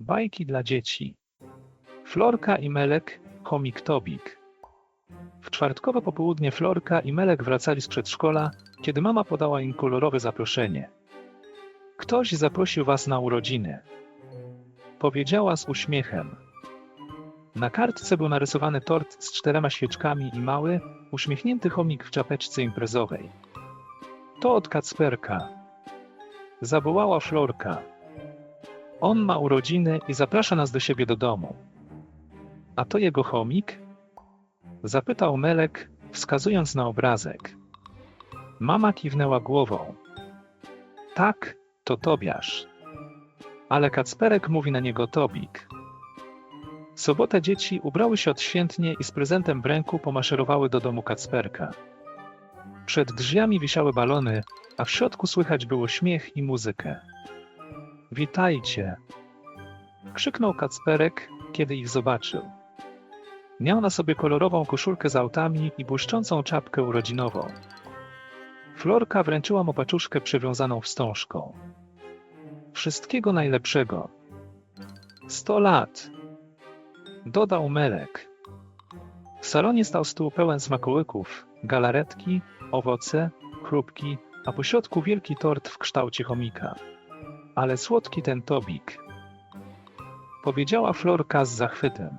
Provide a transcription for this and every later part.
Bajki dla dzieci. Florka i Melek, chomik Tobik. W czwartkowe popołudnie Florka i Melek wracali z przedszkola, kiedy mama podała im kolorowe zaproszenie. Ktoś zaprosił was na urodziny. Powiedziała z uśmiechem. Na kartce był narysowany tort z czterema świeczkami i mały, uśmiechnięty chomik w czapeczce imprezowej. To od Kacperka. Zawołała Florka. On ma urodziny i zaprasza nas do siebie do domu. A to jego chomik? Zapytał Melek, wskazując na obrazek. Mama kiwnęła głową. Tak, to Tobiasz. Ale Kacperek mówi na niego Tobik. W sobotę dzieci ubrały się odświętnie i z prezentem w ręku pomaszerowały do domu Kacperka. Przed drzwiami wisiały balony, a w środku słychać było śmiech i muzykę. Witajcie! Krzyknął Kacperek, kiedy ich zobaczył. Miał na sobie kolorową koszulkę z autami i błyszczącą czapkę urodzinową. Florka wręczyła mu paczuszkę przywiązaną wstążką. Wszystkiego najlepszego. Sto lat! Dodał Melek. W salonie stał stół pełen smakołyków, galaretki, owoce, chrupki, a po środku wielki tort w kształcie chomika. Ale słodki ten tobik. Powiedziała Florka z zachwytem.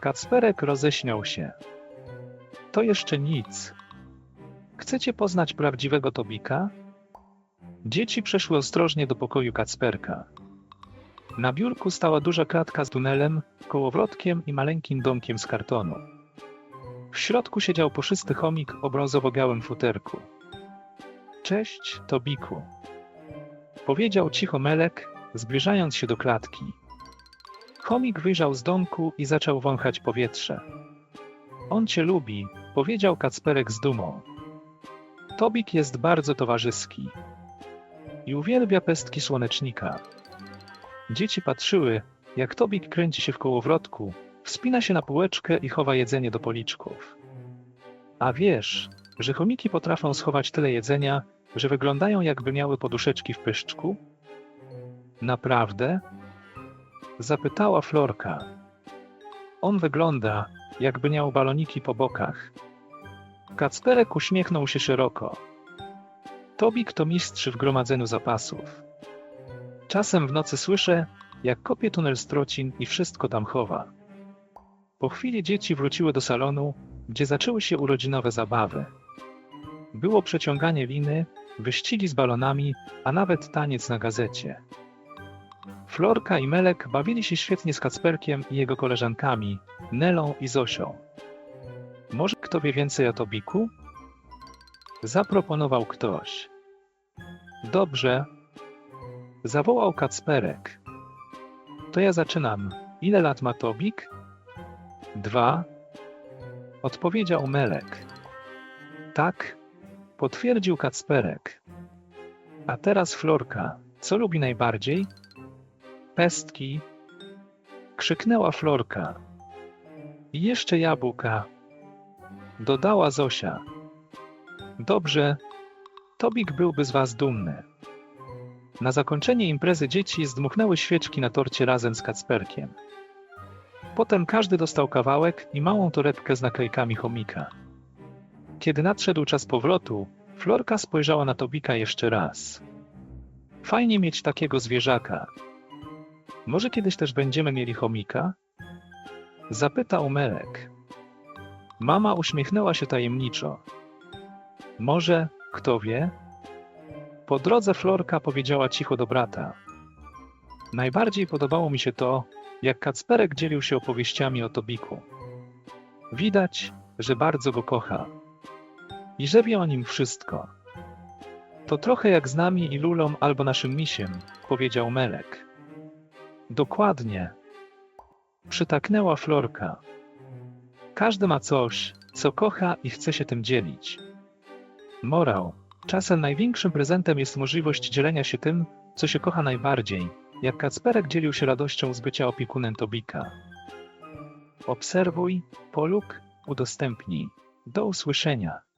Kacperek roześmiał się. To jeszcze nic. Chcecie poznać prawdziwego Tobika? Dzieci przeszły ostrożnie do pokoju Kacperka. Na biurku stała duża klatka z tunelem, kołowrotkiem i maleńkim domkiem z kartonu. W środku siedział puszysty chomik o brązowo-białym futerku. Cześć, Tobiku. Powiedział cicho Melek, zbliżając się do klatki. Chomik wyjrzał z domku i zaczął wąchać powietrze. On cię lubi, powiedział Kacperek z dumą. Tobik jest bardzo towarzyski i uwielbia pestki słonecznika. Dzieci patrzyły, jak Tobik kręci się w kołowrotku, wspina się na półeczkę i chowa jedzenie do policzków. A wiesz, że chomiki potrafią schować tyle jedzenia, że wyglądają jakby miały poduszeczki w pyszczku? Naprawdę? Zapytała Florka. On wygląda, jakby miał baloniki po bokach. Kacperek uśmiechnął się szeroko. Tobik to mistrz w gromadzeniu zapasów. Czasem w nocy słyszę, jak kopie tunel strocin i wszystko tam chowa. Po chwili dzieci wróciły do salonu, gdzie zaczęły się urodzinowe zabawy. Było przeciąganie liny, wyścigi z balonami, a nawet taniec na gazecie. Florka i Melek bawili się świetnie z Kacperkiem i jego koleżankami, Nelą i Zosią. Może kto wie więcej o Tobiku? Zaproponował ktoś. Dobrze. Zawołał Kacperek. To ja zaczynam. Ile lat ma Tobik? Dwa. Odpowiedział Melek. Tak, potwierdził Kacperek. A teraz Florka. Co lubi najbardziej? Pestki. Krzyknęła Florka. I jeszcze jabłka. Dodała Zosia. Dobrze, Tobik byłby z was dumny. Na zakończenie imprezy dzieci zdmuchnęły świeczki na torcie razem z Kacperkiem. Potem każdy dostał kawałek i małą torebkę z naklejkami chomika. Kiedy nadszedł czas powrotu, Florka spojrzała na Tobika jeszcze raz. Fajnie mieć takiego zwierzaka. Może kiedyś też będziemy mieli chomika? Zapytał Melek. Mama uśmiechnęła się tajemniczo. Może, kto wie? Po drodze Florka powiedziała cicho do brata. Najbardziej podobało mi się to, jak Kacperek dzielił się opowieściami o Tobiku. Widać, że bardzo go kocha i że o nim wszystko. To trochę jak z nami i Lulą albo naszym misiem, powiedział Melek. Dokładnie. Przytaknęła Florka. Każdy ma coś, co kocha i chce się tym dzielić. Morał. Czasem największym prezentem jest możliwość dzielenia się tym, co się kocha najbardziej, jak Kacperek dzielił się radością z bycia opiekunem Tobika. Obserwuj, poluk, udostępnij. Do usłyszenia.